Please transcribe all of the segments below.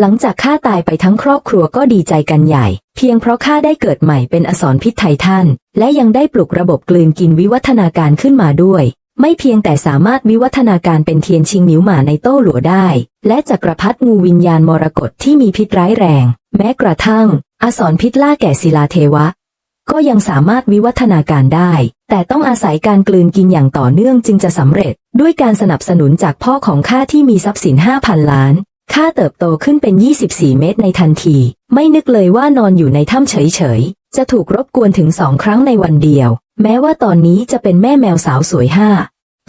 หลังจากข้าตายไปทั้งครอบครัวก็ดีใจกันใหญ่ เพียงเพราะข้าได้เกิดใหม่เป็นอสรพิษไททันและยังได้ปลุกระบบกลืนกินวิวัฒนาการขึ้นมาด้วย ไม่เพียงแต่สามารถวิวัฒนาการเป็นเทียนชิงหมิวหมาในโต้หลัวได้ และจักรพรรดิงูวิญญาณมรกตที่มีพิษร้ายแรง แม้กระทั่ง อสรพิษล่าแก่ศิลาเทวะ ก็ยังสามารถวิวัฒนาการได้ แต่ต้องอาศัยการกลืนกินอย่างต่อเนื่องจึงจะสำเร็จ ด้วยการสนับสนุนจากพ่อของข้าที่มีทรัพย์สิน5,000 ล้าน ข้าเติบโตขึ้นเป็น 24 เมตรในทันที ไม่นึกเลยว่านอนอยู่ในถ้ำเฉยๆ จะถูกรบกวนถึงสองครั้งในวันเดียว แม้ว่าตอนนี้จะเป็นแม่แมวสาวสวยห้า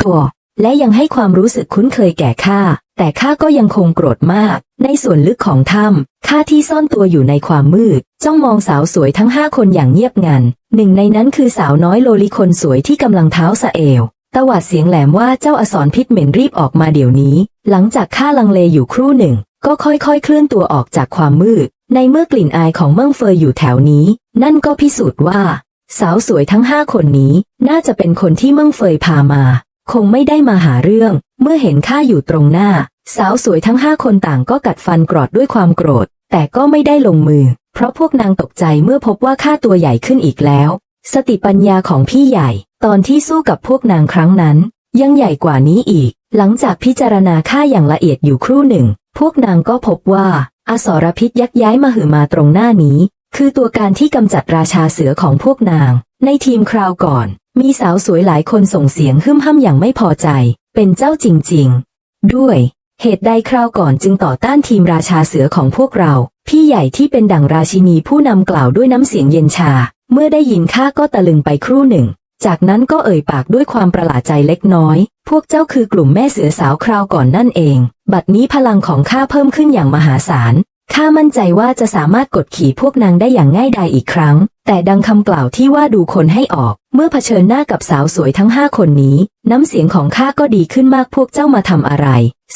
ตัวและยังให้ความรู้สึกคุ้นเคยแก่ข้า แต่ข้าก็ยังคงโกรธมาก ในส่วนลึกของถ้ำข้าที่ซ่อนตัวอยู่ในความมืด จ้องมองสาวสวยทั้งห้าคนอย่างเงียบงัน หนึ่งในนั้นคือสาวน้อยโลลิคนสวยที่กำลังเท้าสะเอว ตวาดเสียงแหลมว่าเจ้าอสรพิษเหม็นรีบออกมาเดี๋ยวนี้ หลังจากข้าลังเลอยู่ครู่หนึ่ง ก็ค่อยๆ เคลื่อนตัวออกจากความมืด ในเมื่อกลิ่นอายของเมืองเฟยอยู่แถวนี้ นั่นก็พิสูจน์ว่า สาวสวยทั้งห้าคนนี้ น่าจะเป็นคนที่เมืองเฟยพามา คงไม่ได้มาหาเรื่อง เมื่อเห็นข้าอยู่ตรงหน้า สาวสวยทั้งห้าคนต่างก็กัดฟันกรอดด้วยความโกรธ แต่ก็ไม่ได้ลงมือ เพราะพวกนางตกใจเมื่อพบว่าข้าตัวใหญ่ขึ้นอีกแล้ว สติปัญญาของพี่ใหญ่ ตอนที่สู้กับพวกนางครั้งนั้น ยังใหญ่กว่านี้อีก หลังจากพิจารณาข้าอย่างละเอียดอยู่ครู่หนึ่ง พวกนางก็พบว่า อสรพิษยักย้ายมาหือมาตรงหน้านี้ คือตัวการที่กำจัดราชาเสือของพวกนาง ในทีมคราวก่อน มีสาวสวยหลายคนส่งเสียงหึ่มห้ำอย่างไม่พอใจ เป็นเจ้าจริง ๆ ด้วย เหตุใดคราวก่อนจึงต่อต้านทีมราชาเสือของพวกเรา พี่ใหญ่ที่เป็นดั่งราชินีผู้นำกล่าวด้วยน้ำเสียงเย็นชา เมื่อได้ยินข้าก็ตะลึงไปครู่หนึ่ง จากนั้นก็เอ่ยปากด้วยความประหลาดใจเล็กน้อย พวกเจ้าคือกลุ่มแม่เสือสาวคราวก่อนนั่นเอง บัดนี้พลังของข้าเพิ่มขึ้นอย่างมหาศาล ข้ามั่นใจว่าจะสามารถกดขี่พวกนางได้อย่างง่ายดายอีกครั้ง แต่ดังคำกล่าวที่ว่าดูคนให้ออก เมื่อเผชิญหน้ากับสาวสวยทั้งห้าคนนี้ น้ำเสียงของข้าก็ดีขึ้นมากพวกเจ้ามาทำอะไร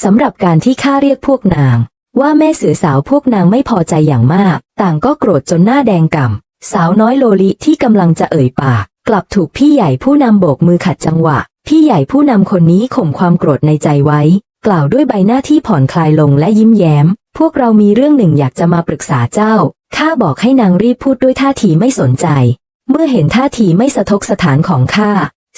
สำหรับการที่ข้าเรียกพวกนางว่าแม่เสือสาวพวกนางไม่พอใจอย่างมาก ต่างก็โกรธจนหน้าแดงก่ำ สาวน้อยโลลิที่กำลังจะเอ่ยปาก กลับถูกพี่ใหญ่ผู้นำโบกมือขัดจังหวะ พี่ใหญ่ผู้นำคนนี้ข่มความโกรธในใจไว้ กล่าวด้วยใบหน้าที่ผ่อนคลายลงและยิ้มแย้ม พวกเรามีเรื่องหนึ่งอยากจะมาปรึกษาเจ้า ข้าบอกให้นางรีบพูดด้วยท่าทีไม่สนใจ เมื่อเห็นท่าทีไม่สะทกสถานของข้า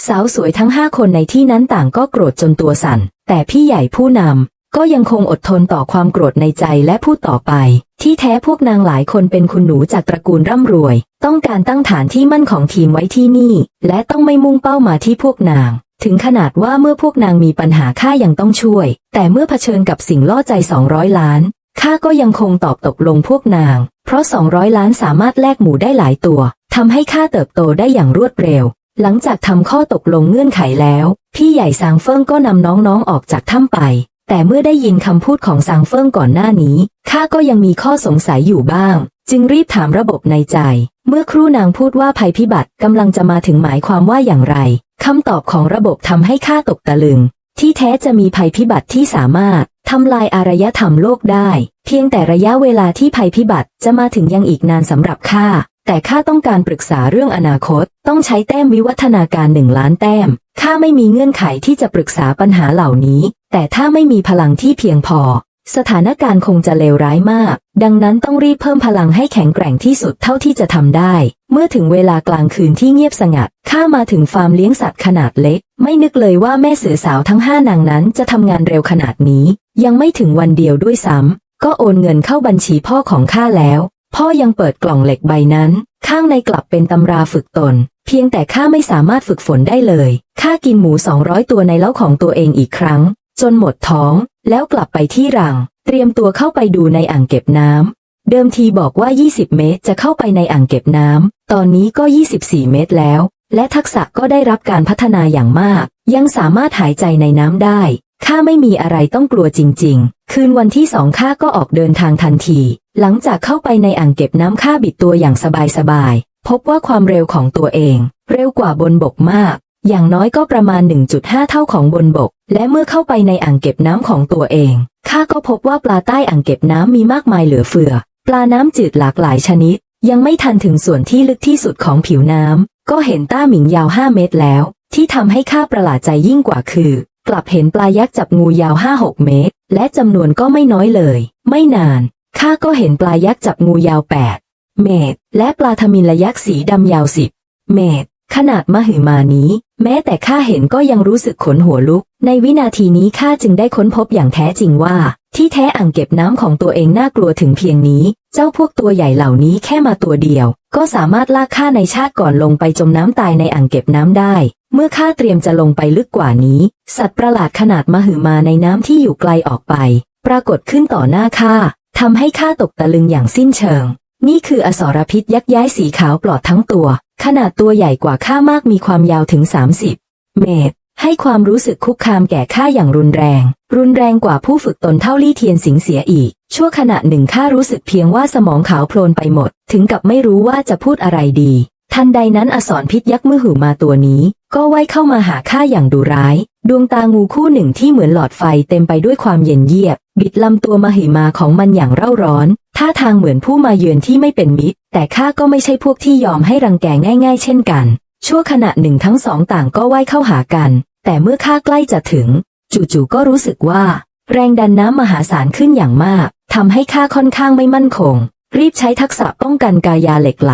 สาวสวยทั้งห้าคนในที่นั้นต่างก็โกรธจนตัวสั่น แต่พี่ใหญ่ผู้นำ ก็ยังคงอดทนต่อความโกรธในใจและพูดต่อไป ที่แท้พวกนางหลายคนเป็นคุณหนูจากตระกูลร่ำรวย ต้องการตั้งฐานที่มั่นของทีมไว้ที่นี่ และต้องไม่มุ่งเป้ามาที่พวกนาง ถึงขนาดว่าเมื่อพวกนางมีปัญหาข้ายังต้องช่วย แต่เมื่อเผชิญกับสิ่งล่อใจ 200 ล้านข้าก็ยังคงตอบตกลงพวกนาง เพราะ 200 ล้านสามารถแลกหมูได้หลายตัวทำให้ข้าเติบโตได้อย่างรวดเร็ว หลังจากทำข้อตกลงเงื่อนไขแล้ว พี่ใหญ่ซางเฟิงก็นำน้องๆออกจากถ้ำไป แต่เมื่อได้ยินคำพูดของซางเฟิงก่อนหน้านี้ ข้าก็ยังมีข้อสงสัยอยู่บ้าง จึงรีบถามระบบในใจ เมื่อครู่นางพูดว่าภัยพิบัติกำลังจะมาถึงหมายความว่าอย่างไร คำตอบของระบบทำให้ข้าตกตะลึง ที่แท้จะมีภัยพิบัติที่สามารถทำลายอารยธรรมโลกได้ เพียงแต่ระยะเวลาที่ภัยพิบัติจะมาถึงยังอีกนานสำหรับข้า แต่ข้าต้องการปรึกษาเรื่องอนาคต ต้องใช้แต้มวิวัฒนาการหนึ่งล้านแต้ม ข้าไม่มีเงื่อนไขที่จะปรึกษาปัญหาเหล่านี้ แต่ถ้าไม่มีพลังที่เพียงพอ สถานการณ์คงจะเลวร้ายมาก ดังนั้นต้องรีบเพิ่มพลังให้แข็งแกร่งที่สุดเท่าที่จะทำได้ เมื่อถึงเวลากลางคืนที่เงียบสงัด ข้ามาถึงฟาร์มเลี้ยงสัตว์ขนาดเล็ก ไม่นึกเลยว่าแม่เสือสาวทั้งห้านางนั้นจะทำงานเร็วขนาดนี้ ยังไม่ถึงวันเดียวด้วยซ้ำก็โอนเงินเข้าบัญชีพ่อของข้าแล้ว พ่อยังเปิดกล่องเหล็กใบนั้น ข้างในกลับเป็นตำราฝึกตนเพียงแต่ข้าไม่สามารถฝึกฝนได้เลย ข้ากินหมู 200 ตัวในเล้าของตัวเองอีกครั้ง จนหมดท้อง แล้วกลับไปที่รัง เตรียมตัวเข้าไปดูในอ่างเก็บน้ำ เดิมทีบอกว่า 20 เมตรจะเข้าไปในอ่างเก็บน้ำ ตอนนี้ก็ 24 เมตรแล้ว และทักษะก็ได้รับการพัฒนาอย่างมาก ยังสามารถหายใจในน้ำได้ ข้าไม่มีอะไรต้องกลัวจริง ๆ คืนวันที่สองข้าก็ออกเดินทางทันที หลังจากเข้าไปในอ่างเก็บน้ำข้าบิดตัวอย่างสบายๆ พบว่าความเร็วของตัวเอง เร็วกว่าบนบกมาก อย่างน้อยก็ประมาณ 1.5 เท่าของบนบก และเมื่อเข้าไปในอ่างเก็บน้ำของตัวเอง ข้าก็พบว่าปลาใต้อ่างเก็บน้ำมีมากมายเหลือเฟือ ปลาน้ำจืดหลากหลายชนิด ยังไม่ทันถึงส่วนที่ลึกที่สุดของผิวน้ำ ก็เห็นต้าหมิงยาว 5 เมตรแล้ว ที่ทำให้ข้าประหลาดใจยิ่งกว่าคือ กลับเห็นปลายักษ์จับงูยาว 5-6 เมตร และจำนวนก็ไม่น้อยเลย ไม่นาน ข้าก็เห็นปลายักษ์จับงูยาวแปดเมตร และปลาทมิลยักษ์สีดำยาวสิบเมตร ขนาดมหึมานี้ แม้แต่ข้าเห็นก็ยังรู้สึกขนหัวลุก ในวินาทีนี้ข้าจึงได้ค้นพบอย่างแท้จริงว่า ที่แท้อ่างเก็บน้ำของตัวเองน่ากลัวถึงเพียงนี้ เจ้าพวกตัวใหญ่เหล่านี้แค่มาตัวเดียว ก็สามารถลากข้าในชาติก่อนลงไปจมน้ำตายในอ่างเก็บน้ำได้ เมื่อข้าเตรียมจะลงไปลึกกว่านี้ สัตว์ประหลาดขนาดมหึมาในน้ำที่อยู่ไกลออกไป ปรากฏขึ้นต่อหน้าข้าทำให้ข้าตกตะลึงอย่างสิ้นเชิง นี่คืออสรพิษยักษ์ย้ายสีขาวปลอดทั้งตัว ขนาดตัวใหญ่กว่าข้ามากมีความยาวถึง 30 เมตร ให้ความรู้สึกคุกคามแก่ข้าอย่างรุนแรง รุนแรงกว่าผู้ฝึกตนเท่าลี่เทียนสิงเสียอีก ชั่วขณะหนึ่งข้ารู้สึกเพียงว่าสมองขาวโพลนไปหมด ถึงกับไม่รู้ว่าจะพูดอะไรดี ทันใดนั้นอสรพิษยักษ์มือหือมาตัวนี้ ก็ว่ายเข้ามาหาข้าอย่างดุร้าย ดวงตางูคู่หนึ่งที่เหมือนหลอดไฟเต็มไปด้วยความเย็นเยียบ บิดลำตัวมหิมาของมันอย่างเร่าร้อน ท่าทางเหมือนผู้มาเยือนที่ไม่เป็นมิตร แต่ข้าก็ไม่ใช่พวกที่ยอมให้รังแกง่าย ๆ เช่นกัน ชั่วขณะหนึ่งทั้งสองต่างก็ว่ายเข้าหากัน แต่เมื่อข้าใกล้จะถึง จู่ๆก็รู้สึกว่า แรงดันน้ำมหาศาลขึ้นอย่างมากทำให้ข้าค่อนข้างไม่มั่นคง รีบใช้ทักษะป้องกันกายาเหล็กไหล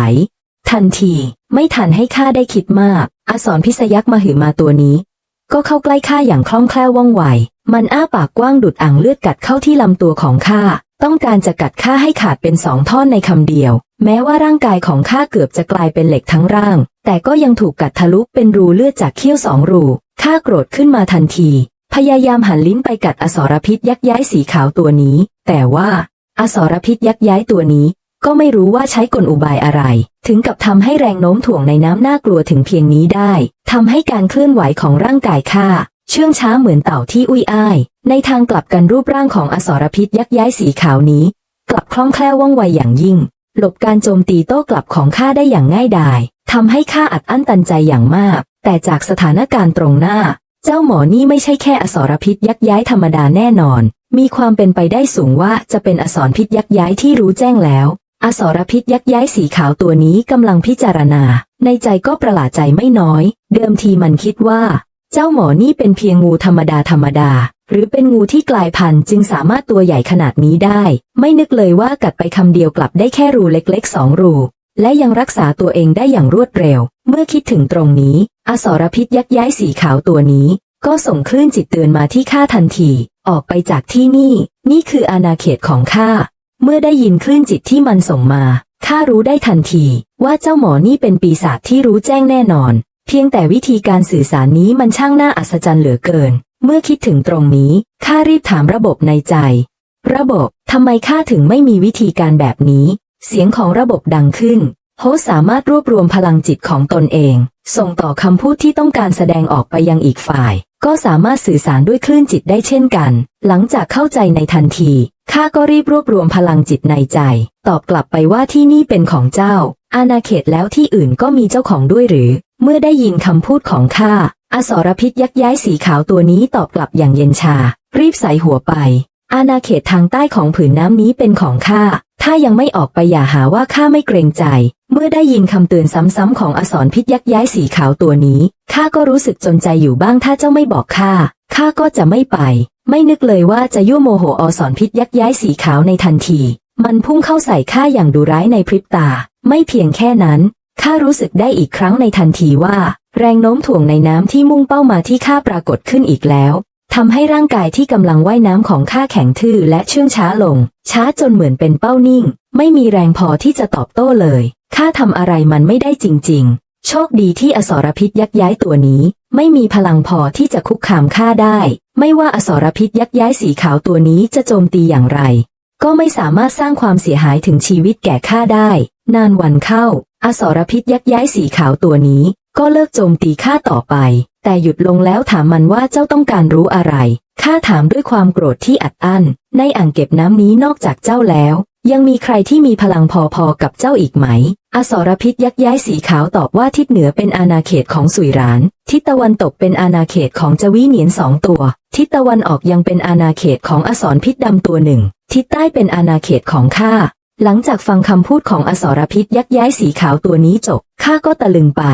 ทันที ไม่ทันให้ข้าได้คิดมาก อสรพิษยักษ์มาหือมาตัวนี้ ก็เข้าใกล้ข้าอย่างคล่องแคล่วว่องไว มันอ้าปากกว้างดุดอ่างเลือดกัดเข้าที่ลำตัวของข้า ต้องการจะกัดข้าให้ขาดเป็นสองท่อนในคำเดียว แม้ว่าร่างกายของข้าเกือบจะกลายเป็นเหล็กทั้งร่าง แต่ก็ยังถูกกัดทะลุเป็นรูเลือดจากเขี้ยวสองรูข้าโกรธขึ้นมาทันที พยายามหันลิ้นไปกัดอสรพิษยักย้ายสีขาวตัวนี้ แต่ว่าอสรพิษยักย้ายตัวนี้ ก็ไม่รู้ว่าใช้กลอุบายอะไร ถึงกับทำให้แรงโน้มถ่วงในน้ำน่ากลัวถึงเพียงนี้ได้ทำให้การเคลื่อนไหวของร่างกายข้าเชื่องช้าเหมือนเต่าที่อุ้ยอ้าย ในทางกลับกันรูปร่างของอสรพิษยักษ์ย้ายสีขาวนี้ กลับคล่องแคล่วว่องไวอย่างยิ่ง หลบการโจมตีโต้กลับของข้าได้อย่างง่ายดายทำให้ข้าอัดอั้นตันใจอย่างมาก แต่จากสถานการณ์ตรงหน้า เจ้าหมอนี่ไม่ใช่แค่อสรพิษยักษ์ย้ายธรรมดาแน่นอน มีความเป็นไปได้สูงว่าจะเป็นอสรพิษยักษ์ย้ายที่รู้แจ้งแล้วอสรพิษยักษ์ย้ายสีขาวตัวนี้กำลังพิจารณา ในใจก็ประหลาดใจไม่น้อย เดิมทีมันคิดว่า เจ้าหมอนี่เป็นเพียงงูธรรมดาธรรมดา หรือเป็นงูที่กลายพันธุ์จึงสามารถตัวใหญ่ขนาดนี้ได้ ไม่นึกเลยว่ากัดไปคำเดียวกลับได้แค่รูเล็กๆสองรู และยังรักษาตัวเองได้อย่างรวดเร็ว เมื่อคิดถึงตรงนี้ อสรพิษยักย้ายสีขาวตัวนี้ ก็ส่งคลื่นจิตเตือนมาที่ข้าทันที ออกไปจากที่นี่ นี่คืออาณาเขตของข้า เมื่อได้ยินคลื่นจิตที่มันส่งมาข้ารู้ได้ทันทีว่าเจ้าหมอนี่เป็นปีศาจที่รู้แจ้งแน่นอน เพียงแต่วิธีการสื่อสารนี้มันช่างน่าอัศจรรย์เหลือเกิน เมื่อคิดถึงตรงนี้ ข้ารีบถามระบบในใจ ระบบทำไมข้าถึงไม่มีวิธีการแบบนี้ เสียงของระบบดังขึ้น โฮสสามารถรวบรวมพลังจิตของตนเอง ส่งต่อคำพูดที่ต้องการแสดงออกไปยังอีกฝ่าย ก็สามารถสื่อสารด้วยคลื่นจิตได้เช่นกัน หลังจากเข้าใจในทันที ข้าก็รีบรวบรวมพลังจิตในใจ ตอบกลับไปว่าที่นี่เป็นของเจ้า อาณาเขตแล้วที่อื่นก็มีเจ้าของด้วยหรือ เมื่อได้ยินคำพูดของข้า อสรพิษยักย้ายสีขาวตัวนี้ตอบกลับอย่างเย็นชา รีบใส่หัวไป อาณาเขตทางใต้ของผืนน้ำนี้เป็นของข้า ถ้ายังไม่ออกไปอย่าหาว่าข้าไม่เกรงใจ เมื่อได้ยินคำเตือนซ้ำๆของอสรพิษยักย้ายสีขาวตัวนี้ ข้าก็รู้สึกจนใจอยู่บ้างถ้าเจ้าไม่บอกข้า ข้าก็จะไม่ไป ไม่นึกเลยว่าจะยั่วโมโหอสรพิษยักย้ายสีขาวในทันที มันพุ่งเข้าใส่ข้าอย่างดุร้ายในพริบตา ไม่เพียงแค่นั้น ข้ารู้สึกได้อีกครั้งในทันทีว่า แรงโน้มถ่วงในน้ำที่มุ่งเป้ามาที่ข้าปรากฏขึ้นอีกแล้วทำให้ร่างกายที่กำลังว่ายน้ำของข้าแข็งทื่อและเชื่องช้าลง ช้าจนเหมือนเป็นเป้านิ่ง ไม่มีแรงพอที่จะตอบโต้เลยข้าทำอะไรมันไม่ได้จริง ๆ โชคดีที่อสรพิษยักย้ายตัวนี้ ไม่มีพลังพอที่จะคุกคามข้าได้ ไม่ว่าอสรพิษยักย้ายสีขาวตัวนี้จะโจมตีอย่างไร ก็ไม่สามารถสร้างความเสียหายถึงชีวิตแก่ข้าได้ นานวันเข้า อสรพิษยักย้ายสีขาวตัวนี้ ก็เลิกโจมตีข้าต่อไป แต่หยุดลงแล้วถามมันว่าเจ้าต้องการรู้อะไร ข้าถามด้วยความโกรธที่อัดอั้น ในอ่างเก็บน้ำนี้นอกจากเจ้าแล้ว ยังมีใครที่มีพลังพอๆกับเจ้าอีกไหม อสรพิษยักย้ายสีขาวตอบว่าทิศเหนือเป็นอาณาเขตของสุยราน ทิศตะวันตกเป็นอาณาเขตของจวีเหนียนสองตัว ทิศตะวันออกยังเป็นอาณาเขตของอสรพิษดำตัวหนึ่ง ทิศใต้เป็นอาณาเขตของข้าหลังจากฟังคำพูดของอสรพิษยักย้ายสีขาวตัวนี้จบ ข้าก็ตะลึงไป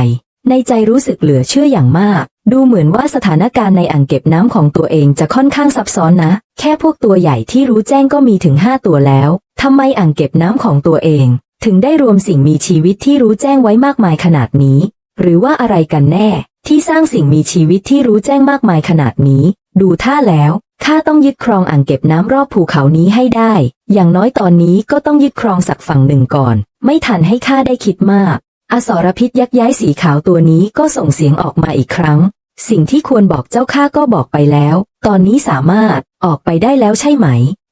ในใจรู้สึกเหลือเชื่ออย่างมาก ดูเหมือนว่าสถานการณ์ในอ่างเก็บน้ำของตัวเองจะค่อนข้างซับซ้อนนะ แค่พวกตัวใหญ่ที่รู้แจ้งก็มีถึง5ตัวแล้วทำไมอ่างเก็บน้ำของตัวเอง ถึงได้รวมสิ่งมีชีวิตที่รู้แจ้งไว้มากมายขนาดนี้ หรือว่าอะไรกันแน่ ที่สร้างสิ่งมีชีวิตที่รู้แจ้งมากมายขนาดนี้ ดูท่าแล้วข้าต้องยึดครองอ่างเก็บน้ำรอบภูเขานี้ให้ได้ อย่างน้อยตอนนี้ก็ต้องยึดครองสักฝั่งหนึ่งก่อน ไม่ทันให้ข้าได้คิดมาก อสรพิษยักย้ายสีขาวตัวนี้ก็ส่งเสียงออกมาอีกครั้ง สิ่งที่ควรบอกเจ้าข้าก็บอกไปแล้ว ตอนนี้สามารถออกไปได้แล้วใช่ไหม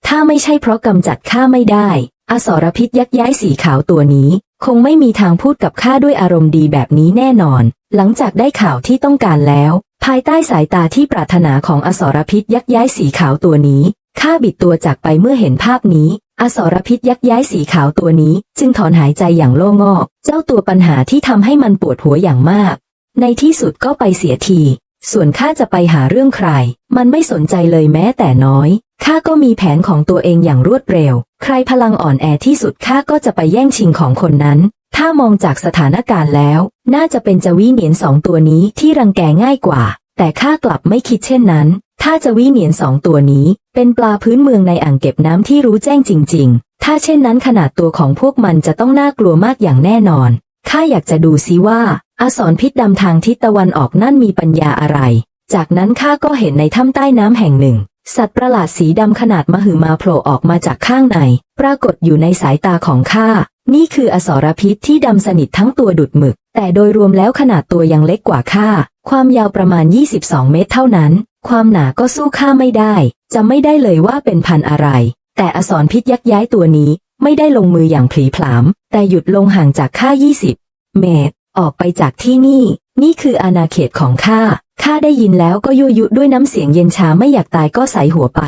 ถ้าไม่ใช่เพราะกำจัดข้าไม่ได้ อสรพิษยักย้ายสีขาวตัวนี้ คงไม่มีทางพูดกับข้าด้วยอารมณ์ดีแบบนี้แน่นอน หลังจากได้ข่าวที่ต้องการแล้ว ภายใต้สายตาที่ปรารถนาของอสรพิษยักย้ายสีขาวตัวนี้ข้าบิดตัวจากไปเมื่อเห็นภาพนี้ อสรพิษยักย้ายสีขาวตัวนี้ จึงถอนหายใจอย่างโล่งอก เจ้าตัวปัญหาที่ทำให้มันปวดหัวอย่างมาก ในที่สุดก็ไปเสียที ส่วนข้าจะไปหาเรื่องใคร มันไม่สนใจเลยแม้แต่น้อย ข้าก็มีแผนของตัวเองอย่างรวดเร็ว ใครพลังอ่อนแอที่สุดข้าก็จะไปแย่งชิงของคนนั้น ถ้ามองจากสถานการณ์แล้ว น่าจะเป็นจวีเหนียนสองตัวนี้ที่รังแกง่ายกว่า แต่ข้ากลับไม่คิดเช่นนั้น ถ้าจะวีเหนียนสองตัวนี้ เป็นปลาพื้นเมืองในอ่างเก็บน้ำที่รู้แจ้งจริง ๆ ถ้าเช่นนั้นขนาดตัวของพวกมันจะต้องน่ากลัวมากอย่างแน่นอน ข้าอยากจะดูซิว่าอาสรพิษดำทางทิศตะวันออกนั่นมีปัญญาอะไร จากนั้นข้าก็เห็นในถ้ำใต้น้ำแห่งหนึ่ง สัตว์ประหลาดสีดำขนาดมหึมาโผล่ออกมาจากข้างใน ปรากฏอยู่ในสายตาของข้า นี่คืออสรพิษที่ดำสนิททั้งตัวดุดหมึก แต่โดยรวมแล้วขนาดตัวยังเล็กกว่าข้า ความยาวประมาณ 22 เมตรเท่านั้น ความหนาก็สู้ข้าไม่ได้ จะไม่ได้เลยว่าเป็นพันอะไร แต่อสรพิษยักย้ายตัวนี้ ไม่ได้ลงมืออย่างผลีผลาม แต่หยุดลงห่างจากข้า 20 เมตร ออกไปจากที่นี่ นี่คืออาณาเขตของข้า ข้าได้ยินแล้วก็ยั่วยุด้วยน้ำเสียงเย็นชาไม่อยากตายก็ใส่หัวไป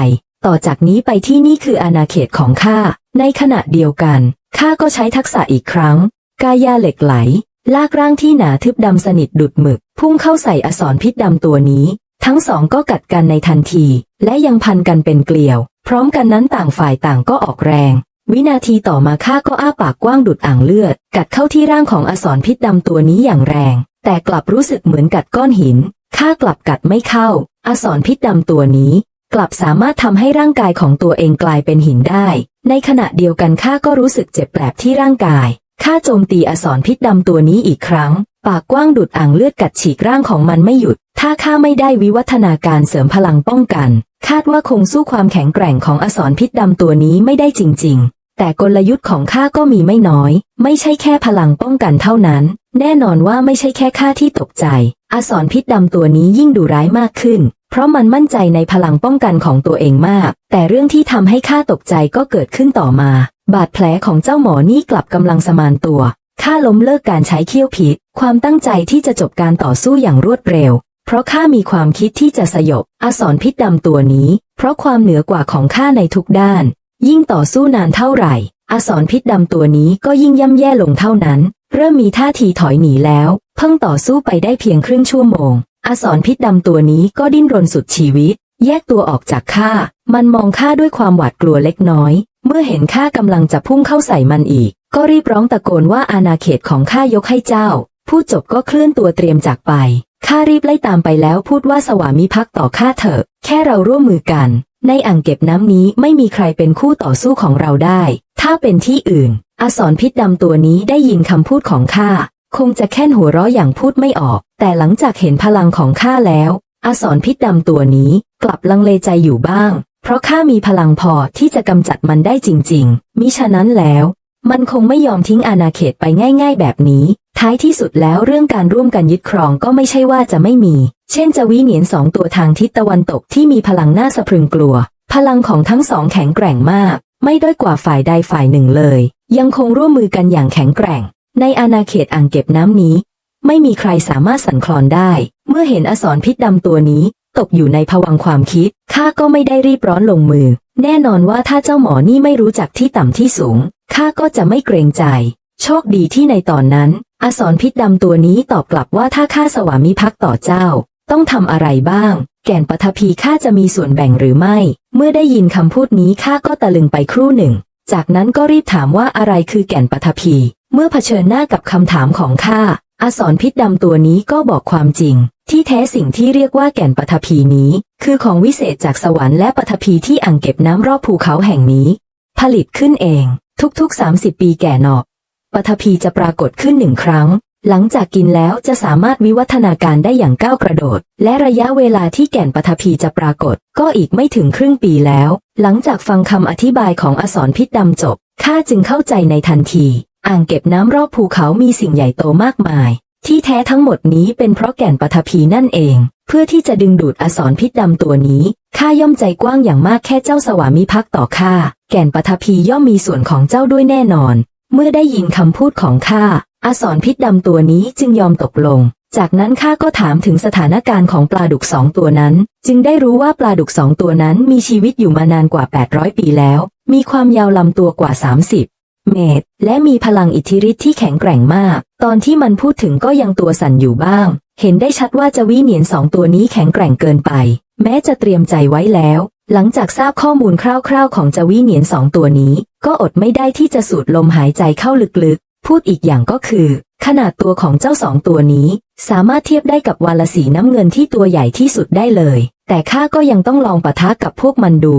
ต่อจากนี้ไปที่นี่คืออาณาเขตของข้า ในขณะเดียวกัน ข้าก็ใช้ทักษะอีกครั้ง กายาเหล็กไหล ลากร่างที่หนาทึบดำสนิทดุดหมึก พุ่งเข้าใส่อสรพิษดำตัวนี้ ทั้งสองก็กัดกันในทันที และยังพันกันเป็นเกลียว พร้อมกันนั้นต่างฝ่ายต่างก็ออกแรง วินาทีต่อมาข้าก็อ้าปากกว้างดุดอ่างเลือด กัดเข้าที่ร่างของอสรพิษดำตัวนี้อย่างแรง แต่กลับรู้สึกเหมือนกัดก้อนหินข้ากลับกัดไม่เข้า อสรพิษดำตัวนี้ กลับสามารถทำให้ร่างกายของตัวเองกลายเป็นหินได้ ในขณะเดียวกันข้าก็รู้สึกเจ็บแปลบที่ร่างกายข้าโจมตีอสรพิษดำตัวนี้อีกครั้ง ปากกว้างดุดอ่างเลือดกัดฉีกร่างของมันไม่หยุด ถ้าข้าไม่ได้วิวัฒนาการเสริมพลังป้องกัน คาดว่าคงสู้ความแข็งแกร่งของอสรพิษดำตัวนี้ไม่ได้จริง ๆ แต่กลยุทธ์ของข้าก็มีไม่น้อย ไม่ใช่แค่พลังป้องกันเท่านั้น แน่นอนว่าไม่ใช่แค่ข้าที่ตกใจ อสรพิษดำตัวนี้ยิ่งดุร้ายมากขึ้น เพราะมันมั่นใจในพลังป้องกันของตัวเองมาก แต่เรื่องที่ทำให้ข้าตกใจก็เกิดขึ้นต่อมา บาดแผลของเจ้าหมอนี่กลับกำลังสมานตัวข้าล้มเลิกการใช้เขี้ยวพิษ ความตั้งใจที่จะจบการต่อสู้อย่างรวดเร็ว ราะข้ามีความคิดที่จะสยบอสรพิษดำตัวนี้ เพราะความเหนือกว่าของข้าในทุกด้าน ยิ่งต่อสู้นานเท่าไหร่อสรพิษดำตัวนี้ก็ยิ่งย่ำแย่ลงเท่านั้น เริ่มมีท่าทีถอยหนีแล้ว เพิ่งต่อสู้ไปได้เพียงครึ่งชั่วโมงอสรพิษดำตัวนี้ก็ดิ้นรนสุดชีวิต แยกตัวออกจากข้า มันมองข้าด้วยความหวาดกลัวเล็กน้อย เมื่อเห็นข้ากำลังจะพุ่งเข้าใส่มันอีก ก็รีบร้องตะโกนว่าอาณาเขตของข้ายกให้เจ้าพูดจบก็เคลื่อนตัวเตรียมจากไป ข้ารีบไล่ตามไปแล้วพูดว่าสวามิภักดิ์ต่อข้าเถอะ แค่เราร่วมมือกัน ในอ่างเก็บน้ำนี้ไม่มีใครเป็นคู่ต่อสู้ของเราได้ ถ้าเป็นที่อื่น อสรพิษดำตัวนี้ได้ยินคำพูดของข้า คงจะแค่นหัวเราะอย่างพูดไม่ออก แต่หลังจากเห็นพลังของข้าแล้ว อสรพิษดำตัวนี้กลับลังเลใจอยู่บ้าง เพราะข้ามีพลังพอที่จะกำจัดมันได้จริง ๆ มิฉะนั้นแล้ว มันคงไม่ยอมทิ้งอาณาเขตไปง่าย ๆ แบบนี้ ท้ายที่สุดแล้วเรื่องการร่วมกันยึดครองก็ไม่ใช่ว่าจะไม่มี เช่นจะวิเหนียนสองตัวทางทิศตะวันตกที่มีพลังน่าสะพรึงกลัว พลังของทั้งสองแข็งแกร่งมาก ไม่ด้อยกว่าฝ่ายใดฝ่ายหนึ่งเลย ยังคงร่วมมือกันอย่างแข็งแกร่ง ในอาณาเขตอ่างเก็บน้ำนี้ ไม่มีใครสามารถสั่นคลอนได้ เมื่อเห็นอสรพิษดำตัวนี้ ตกอยู่ในภวังค์ความคิดข้าก็ไม่ได้รีบร้อนลงมือ แน่นอนว่าถ้าเจ้าหมอนี่ไม่รู้จักที่ต่ำที่สูงข้าก็จะไม่เกรงใจ โชคดีที่ในตอนนั้น อสรพิษดำตัวนี้ตอบกลับว่าถ้าข้าสวามิภักดิ์ต่อเจ้า ต้องทำอะไรบ้าง แก่นปฐพีข้าจะมีส่วนแบ่งหรือไม่ เมื่อได้ยินคำพูดนี้ข้าก็ตะลึงไปครู่หนึ่ง จากนั้นก็รีบถามว่าอะไรคือแก่นปฐพี เมื่อเผชิญหน้ากับคำถามของข้าอสรพิษดำตัวนี้ก็บอกความจริง ที่แท้สิ่งที่เรียกว่าแก่นปฐพีนี้ คือของวิเศษจากสวรรค์และปฐพีที่อ่างเก็บน้ำรอบภูเขาแห่งนี้ ผลิตขึ้นเอง ทุกๆ 30 ปีแก่หนอก ปฐพีจะปรากฏขึ้นหนึ่งครั้ง หลังจากกินแล้วจะสามารถวิวัฒนาการได้อย่างก้าวกระโดด และระยะเวลาที่แก่นปฐพีจะปรากฏ ก็อีกไม่ถึงครึ่งปีแล้ว หลังจากฟังคำอธิบายของอสรพิษดำจบข้าจึงเข้าใจในทันที อ่างเก็บน้ำรอบภูเขามีสิ่งใหญ่โตมากมาย ที่แท้ทั้งหมดนี้เป็นเพราะแก่นปฐพีนั่นเอง เพื่อที่จะดึงดูดอสรพิษดำตัวนี้ข้าย่อมใจกว้างอย่างมากแค่เจ้าสวามิภักดิ์ต่อข้าแก่นปฐพีย่อมมีส่วนของเจ้าด้วยแน่นอน เมื่อได้ยินคำพูดของข้าอสรพิษดำตัวนี้จึงยอมตกลง จากนั้นข้าก็ถามถึงสถานการณ์ของปลาดุกสองตัวนั้น จึงได้รู้ว่าปลาดุกสองตัวนั้นมีชีวิตอยู่มานานกว่า 800 ปีแล้ว มีความยาวลำตัวกว่า 30 เมตร และมีพลังอิทธิฤทธิ์ที่แข็งแกร่งมาก ตอนที่มันพูดถึงก็ยังตัวสั่นอยู่บ้าง เห็นได้ชัดว่าจะวิเหนียนสองตัวนี้แข็งแกร่งเกินไป แม้จะเตรียมใจไว้แล้ว หลังจากทราบข้อมูลคร่าวๆ ของจวิเหนียนสองตัวนี้ ก็อดไม่ได้ที่จะสูดลมหายใจเข้าลึกๆ พูดอีกอย่างก็คือ ขนาดตัวของเจ้าสองตัวนี้ สามารถเทียบได้กับวาลสีน้ำเงินที่ตัวใหญ่ที่สุดได้เลย แต่ข้าก็ยังต้องลองปะทะกับพวกมันดู